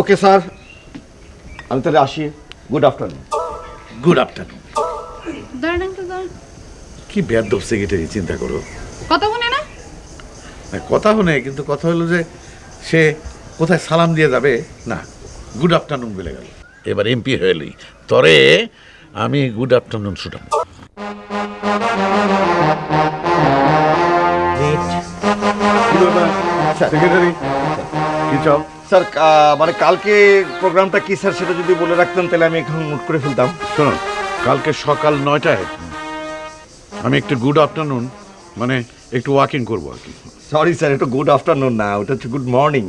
Okay sir আমি তাহলে আসি। গুড আফটারনুন গুড আফটারনুন দাঁড়ান আঙ্কেল দাঁড়ান। কি বেয়াদব সেক্রেটারি চিন্তা করো। কথা শুনে না? না, কথা শুনে কিন্তু কথা হলো যে সে কোথায় সালাম দিয়ে যাবে? না গুড আফটারনুন বলে গেল। এবার এমপি হইলি। তরে আমি গুড আফটারনুন শুটাম। সেক্রেটারি কি চাও? স্যার মানে কালকে প্রোগ্রামটা কি স্যার সেটা যদি বলে রাখতেন তাহলে আমি এখন নোট করে ফেলতাম। শোনো কালকে সকাল নয়টায় আমি একটু গুড আফটারনুন মানে একটু ওয়াকিং করব আর কি। সরি স্যার একটু গুড আফটারনুন না ওটা হচ্ছে গুড মর্নিং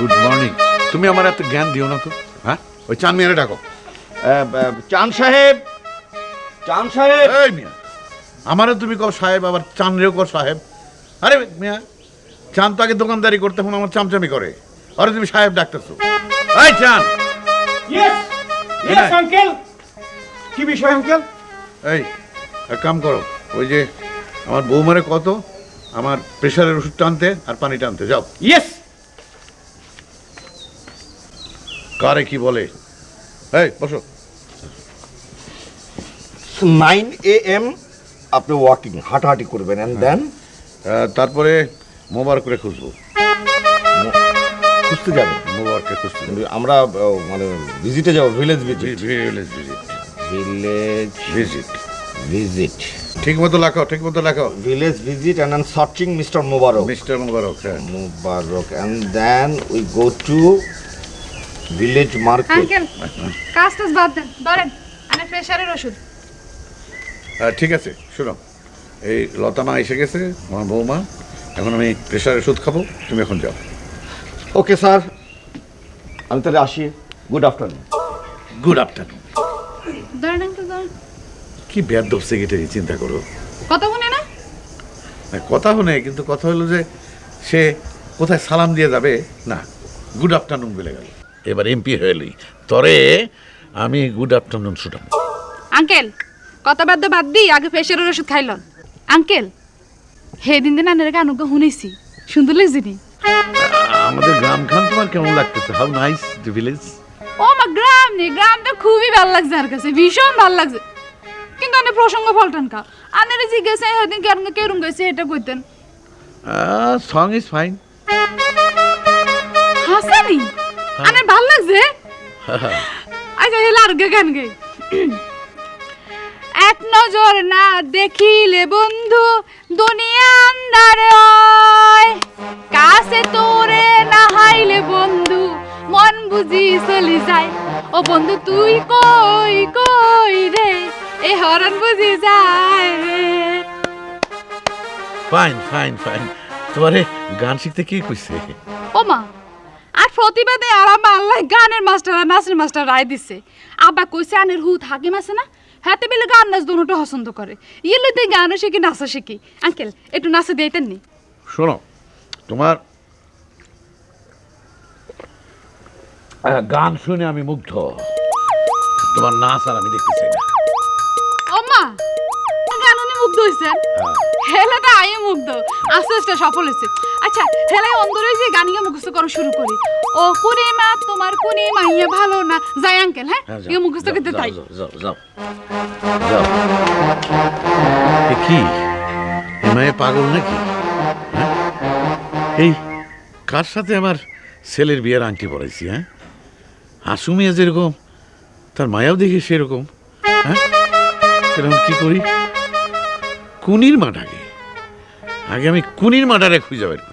গুড মর্নিং তুমি আমার এত জ্ঞান দিও না তো হ্যাঁ? ওই চান মেয়েরা ডাকো। চান সাহেব চান সাহেব। এই মিয়া আমারও তুমি কও সাহেব আবার চানরেও কর সাহেব। আরে মিয়া চান তো আগে দোকানদারি করতে এখন আমার চামচামি করে। আরে তুমি সাহেব ডাকতেছো। এই চান। ইয়েস Yes, ইয়েস আঙ্কেল কি বিষয় আঙ্কেল এই এক কাম করো ওই যে আমার বৌমারে কত আমার প্রেশারের ওষুধ টানতে আর পানি টানতে যাও। ইয়েস কারে কি বলে? এই বসো। নাইন এ এম আপনি ওয়াকিং হাঁটাহাঁটি করবেন অ্যান্ড দেন তারপরে মোবার করে খুঁজবো। খুঁজতে যাবেন মোবারকে খুঁজতে কিন্তু আমরা মানে ভিজিটে যাব village visit village visit village visit visit ঠিক মতো লেখো ঠিক মতো লেখো। Village visit and then searching mister Mubarak mister Mubarak হ্যাঁ Mubarak and then we go to village market. Uncle কাজ টাজ বাদ দেন ধরেন আনে প্রেশারের ওষুধ। হ্যাঁ ঠিক আছে শোনো। এই লতামা এসে গেছে আমার বৌমা। এখন আমি প্রেশারের ওষুধ খাব তুমি এখন যাও। ওকে স্যার আমি তাহলে আসি। গুড আফটারনুন গুড আফটারনুন দাঁড়ান আঙ্কেল দাঁড়ান। কি সেক্রেটারি চিন্তা করো। কথা শুনে না? না, কথা শুনে কিন্তু কথা হলো যে সে কোথায় সালাম দিয়ে যাবে? না গুড আফটারনুন বলে গেল। এবার এমপি হইলি। তরে আমি গুড আফটারনুন শুটাম আঙ্কেল কথা বাদ দিয়ে বাদ দি আগে প্রেশারের ওষুধ খাইলন আঙ্কেল হে দিন দিন আনের গান শুনেছি সুন্দর লাগছে আমাদের গ্রাম খান তোমার কেমন লাগতেছে? হাউ নাইস দ্য ভিলেজ ও মা গ্রাম নেই গ্রামটা খুবই ভালো লাগছে আর কাছে ভীষণ ভালো লাগছে। কিন্তু অনেক প্রসঙ্গ ফলটান কা? আনের জিজ্ঞাসা সেদিন কেন কেরম গেছে এটা কইতেন। সং ইজ ফাইন হাসানি? আনের ভালো লাগছে? আচ্ছা হেলা আর গান গে এক নজর না দেখিলে বন্ধু দুনিয়া আন্দারে হয়। কাছে তোরে বুঝি চলি যায় ও বন্ধু তুই কই কই রে? এ হরণ বুঝি যায় রে ফাইন ফাইন ফাইন তোমারে গান শিখতে কি কইছে? ওমা আর প্রতিবাদে আরাম আল্লাহ গানের মাস্টার আর নাচের মাস্টার রায় দিছে। আব্বা কইছে আনের হুত হাকিম আছে না? হাতে বেলে গান নাচ দুটো পছন্দ করে। ইয়েলিতে গানও শিখি নাচা শিখি। আঙ্কেল একটু নাচা দিয়েতেন নি? শোনো তোমার গান শুনে আমি মুগ্ধ। তোমার নাচ আর আমি দেখতে চাই না। ওমা গান উনি মুগ্ধ হয়েছেন হেলাটা আই মুগ্ধ। আস্তে আস্তে সফল হয়েছে। আচ্ছা হেলাই অন্দরে যে গানিয়ে মুখস্থ করা শুরু করি। ও কুনি মা তোমার কুনি মাইয়া ভালো না। যাই আঙ্কেল হ্যাঁ? হ্যাঁ, ইয়ে মুখস্থ করতে তাই। যাও, যাও, যাও, কি? এ মায়ে পাগল নাকি? হ্যাঁ? এই কার সাথে আমার ছেলের বিয়ের আংটি পড়াইছি হ্যাঁ? হাসু মিয়া যেরকম, তার মায়াও দেখি সেরকম। হ্যাঁ? কি করি? কুনির মাটাকে আগে। আমি কুনির মাটারে খুঁজে বের করি।